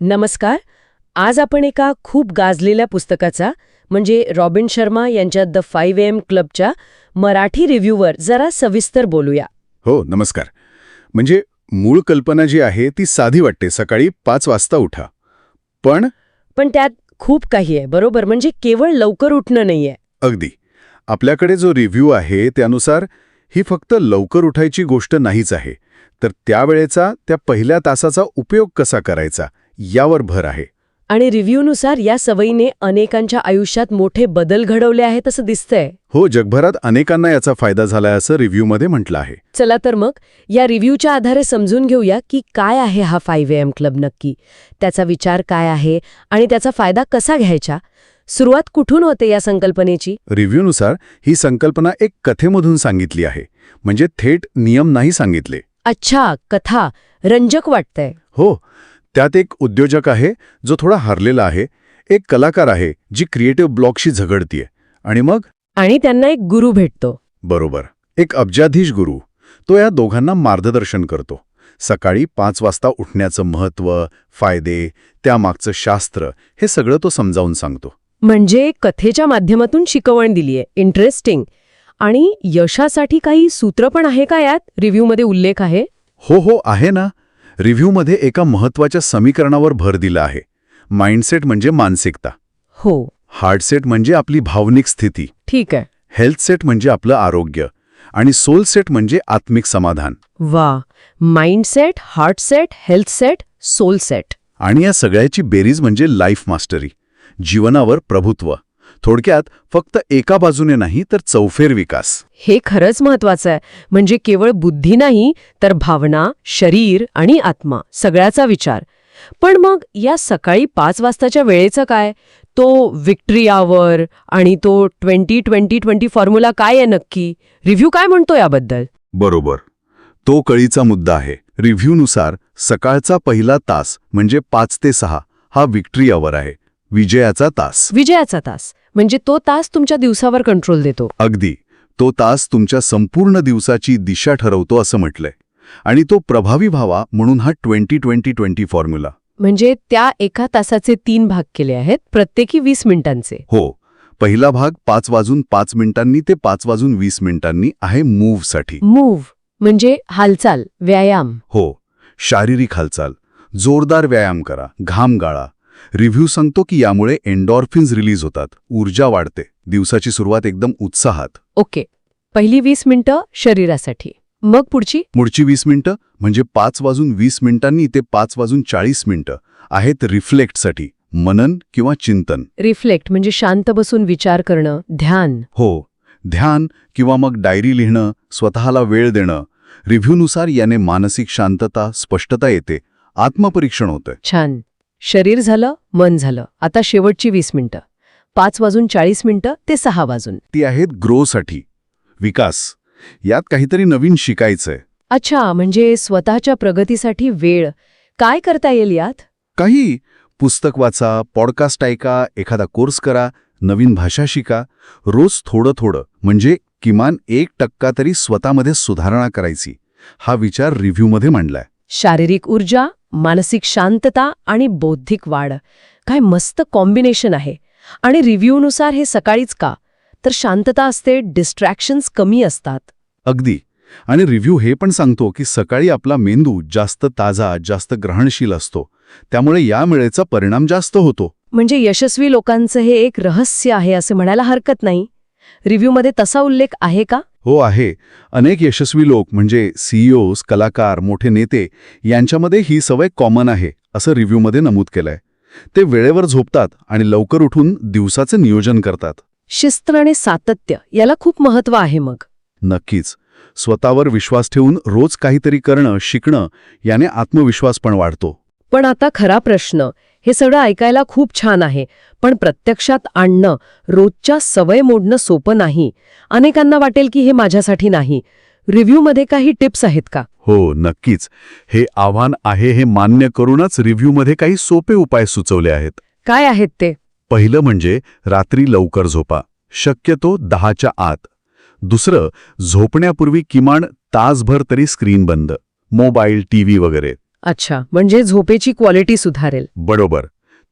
नमस्कार. आज आपण एका खूप गाजलेल्या पुस्तकाचा म्हणजे रॉबिन शर्मा यांच्या द फाईव्ह एम क्लबच्या मराठी रिव्ह्यूवर जरा सविस्तर बोलूया. हो नमस्कार. म्हणजे मूळ कल्पना जी आहे ती साधी वाटते सकाळी पाच वाजता उठा. पण पण त्यात खूप काही आहे बरोबर? म्हणजे केवळ लवकर उठणं नाहीये. अगदी. आपल्याकडे जो रिव्ह्यू आहे त्यानुसार ही फक्त लवकर उठायची गोष्ट नाहीच आहे. तर त्यावेळेचा त्या पहिल्या तासाचा उपयोग कसा करायचा? यावर भर आहे. आणि रिव्ह्यूनुसार या सवयीने अनेकांच्या आयुष्यात मोठे बदल घडवले आहेत असं दिसतंय. हो जगभरात अनेकांना याचा फायदा झालाय असं रिव्ह्यूमध्ये म्हटलं आहे. चला तर मग या रिव्ह्यूच्या आधारे समजून घेऊया की काय आहे हा फाईव्ह एम क्लब नक्की. त्याचा विचार काय आहे आणि त्याचा फायदा कसा घ्यायचा? सुरुवात कुठून होते या संकल्पनेची? रिव्ह्यूनुसार ही संकल्पना एक कथेमधून सांगितली आहे. म्हणजे थेट नियम नाही सांगितले. अच्छा कथा रंजक वाटतंय. हो त्यात एक उद्योजक आहे जो थोडा हरलेला आहे एक कलाकार आहे जी क्रिएटिव्ह ब्लॉकशी झगडतीये. आणि मग? आणि त्यांना एक गुरु भेटतो. बरोबर. एक अब्जाधीश गुरु. तो या दोघांना मार्गदर्शन करतो. सकाळी पाच वाजता उठण्याचं महत्त्व फायदे त्यामागचं शास्त्र हे सगळं तो समजावून सांगतो. म्हणजे कथेच्या माध्यमातून शिकवण दिलीये. इंटरेस्टिंग आणि यशासाठी काही सूत्र पण आहे का यात? रिव्ह्यूमध्ये उल्लेख आहे? हो हो आहे ना. रिव्ह्यूमध्ये एका महत्त्वाच्या समीकरणावर भर दिला आहे. माइंडसेट म्हणजे मानसिकता. हो. हार्टसेट म्हणजे आपली भावनिक स्थिती. ठीक आहे. हेल्थ सेट म्हणजे आपलं आरोग्य. आणि सोल सेट म्हणजे आत्मिक समाधान. वा. Mindset heart set health set soul set. आणि या सगळ्याची बेरीज म्हणजे लाईफ मास्टरी. जीवनावर प्रभुत्व. थोडक्यात फक्त एका बाजूने नाही तर चौफेर विकास. हे खरंच महत्वाचं आहे. म्हणजे केवळ बुद्धी नाही तर भावना शरीर आणि आत्मा सगळ्याचा विचार. पण मग या सकाळी पाच वाजताच्या वेळेचं काय? तो विक्ट्री आवर आणि तो ट्वेंटी ट्वेंटी ट्वेंटी फॉर्म्युला काय आहे नक्की? रिव्ह्यू काय म्हणतो याबद्दल? बरोबर. तो कळीचा मुद्दा आहे. रिव्ह्यूनुसार सकाळचा पहिला तास म्हणजे पाच ते सहा हा विक्ट्री अवर आहे. विजयाचा तास. विजयाचा तास. म्हणजे तो तास तुमच्या दिवसावर कंट्रोल देतो. अगदी. तो तास तुमच्या संपूर्ण दिवसाची दिशा ठरवतो असं म्हटलंय. आणि तो प्रभावी व्हावा म्हणून हा ट्वेंटी ट्वेंटी ट्वेंटी फॉर्म्युला म्हणजे त्या एका तासाचे तीन भाग केले आहेत प्रत्येकी वीस मिनिटांचे. हो. पहिला भाग पाच वाजून पाच मिनिटांनी ते पाच वाजून वीस मिनिटांनी आहे मूव्हसाठी मूव्ह म्हणजे हालचाल व्यायाम. हो. शारीरिक हालचाल. जोरदार व्यायाम करा घाम गाळा. रिव्ह्यू सांगतो की यामुळे एन्डॉर्फिन्स रिलीज होतात. ऊर्जा वाढते. दिवसाची सुरुवात एकदम उत्साहात. ओके. पहिली वीस मिनिटं शरीरासाठी. मग पुढची? पुढची वीस मिनिटं म्हणजे पाच वाजून वीस मिनिटांनी ते पाच वाजून चाळीस मिनिटं आहेत रिफ्लेक्टसाठी मनन किंवा चिंतन. रिफ्लेक्ट म्हणजे शांत बसून विचार करणं ध्यान. हो. ध्यान किंवा मग डायरी लिहिणं स्वतःला वेळ देणं. रिव्ह्यूनुसार याने मानसिक शांतता स्पष्टता येते. आत्मपरीक्षण होतंय. छान. शरीर झालं मन झालं. आता शेवटची वीस मिनिटं. पाच वाजून चाळीस मिनिटं ते सहा वाजून. ती आहेत ग्रोसाठी. विकास. यात काहीतरी नवीन शिकायचंय. अच्छा म्हणजे स्वतःच्या प्रगतीसाठी वेळ. काय करता येईल यात? काही. पुस्तक वाचा पॉडकास्ट ऐका एखादा कोर्स करा नवीन भाषा शिका. रोज थोडं थोडं म्हणजे किमान एक टक्का तरी स्वतःमध्ये सुधारणा करायची. हा विचार रिव्ह्यूमध्ये मांडलाय. शारीरिक ऊर्जा मानसिक शांतता आणि बौद्धिक वाढ. काय मस्त कॉम्बिनेशन आहे. आणि रिव्ह्यूनुसार हे सकाळीच का? तर शांतता असते डिस्ट्रॅक्शन्स कमी असतात. अगदी. आणि रिव्ह्यू हे पण सांगतो की सकाळी आपला मेंदू जास्त ताजा जास्त ग्रहणशील असतो. त्यामुळे या वेळेचा परिणाम जास्त होतो. म्हणजे यशस्वी लोकांचं हे एक रहस्य आहे असं म्हणायला हरकत नाही. रिव्ह्यूमध्ये तसा उल्लेख आहे का? हो आहे. अनेक यशस्वी लोक म्हणजे सीईओज कलाकार मोठे नेते यांच्यामध्ये ही सवय कॉमन आहे असं रिव्ह्यूमध्ये नमूद केलंय. ते वेळेवर झोपतात आणि लवकर उठून दिवसाचं नियोजन करतात. शिस्त आणि सातत्य याला खूप महत्त्व आहे मग. नक्कीच. स्वतःवर विश्वास ठेवून रोज काहीतरी करणं शिकणं याने आत्मविश्वास पण वाढतो. पण आता खरा प्रश्न हे सगळं ऐकायला खूप छान आहे. पण प्रत्यक्षात आणणं रोजच्या सवय मोडणं सोपं नाही. अनेकांना वाटेल की हे माझ्यासाठी नाही. रिव्ह्यूमध्ये काही टिप्स आहेत का? हो नक्कीच. हे आव्हान आहे हे मान्य करूनच रिव्ह्यूमध्ये काही सोपे उपाय सुचवले आहेत. काय आहेत ते? पहिलं म्हणजे रात्री लवकर झोपा. शक्यतो दहाच्या आत. दुसरं झोपण्यापूर्वी किमान तासभर तरी स्क्रीन बंद. मोबाईल टीव्ही वगैरे. अच्छा म्हणजे झोपेची क्वालिटी सुधारेल. बरोबर.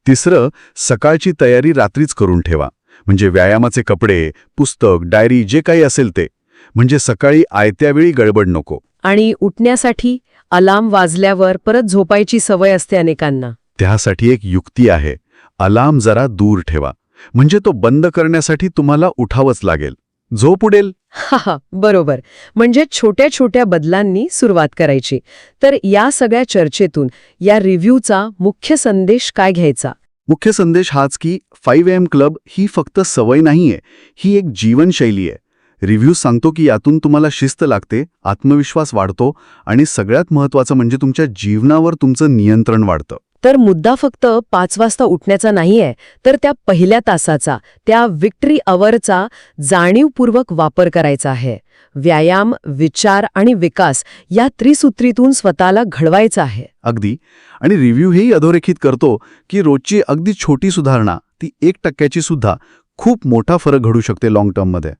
तिसरं सकाळची तयारी रात्रीच करून ठेवा. म्हणजे व्यायामाचे कपडे पुस्तक डायरी जे काही असेल ते. म्हणजे सकाळी आयत्या वेळी गडबड नको. आणि उठण्यासाठी अलार्म वाजल्यावर परत झोपायची सवय असते अनेकांना. त्यासाठी एक युक्ती आहे. अलार्म जरा दूर ठेवा. म्हणजे तो बंद करण्यासाठी तुम्हाला उठावंच लागेल. झोप उडेल. हा हा बरोबर. म्हणजे छोट्या छोट्या बदलांनी सुरुवात करायची. तर या सगळ्या चर्चेतून या रिव्ह्यूचा मुख्य संदेश काय घ्यायचा? मुख्य संदेश हाच की फाईव्ह एम क्लब ही फक्त सवय नाहीये ही एक जीवनशैली आहे. रिव्ह्यू सांगतो की यातून तुम्हाला शिस्त लागते आत्मविश्वास वाढतो आणि सगळ्यात महत्त्वाचं म्हणजे तुमच्या जीवनावर तुमचं नियंत्रण वाढतं. तर मुद्दा फक्त पाच वाजता उठण्याचा नाहीये तर त्या पहिल्या तासाचा त्या विक्ट्री अवरचा जाणीवपूर्वक वापर करायचा आहे. व्यायाम विचार आणि विकास या त्रिसूत्रीतून स्वतःला घडवायचं आहे. अगदी. आणि रिव्ह्यू हेही अधोरेखित करतो की रोजची अगदी छोटी सुधारणा ती एक टक्क्याची सुद्धा खूप मोठा फरक घडू शकते लाँग टर्ममध्ये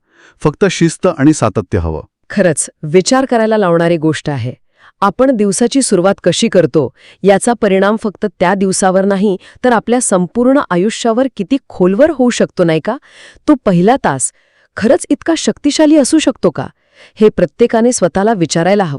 फक्त शिस्त आणि सातत्य हवं. खरंच विचार करायला लावणारी गोष्ट आहे. आपण दिवसाची सुरुवात कशी करतो याचा परिणाम फक्त त्या दिवसावर नाही तर आपल्या संपूर्ण आयुष्यावर किती खोलवर होऊ शकतो नाही का? तो पहिला तास खरंच इतका शक्तिशाली असू शकतो का? हे प्रत्येकाने स्वतःला विचारायला हवं.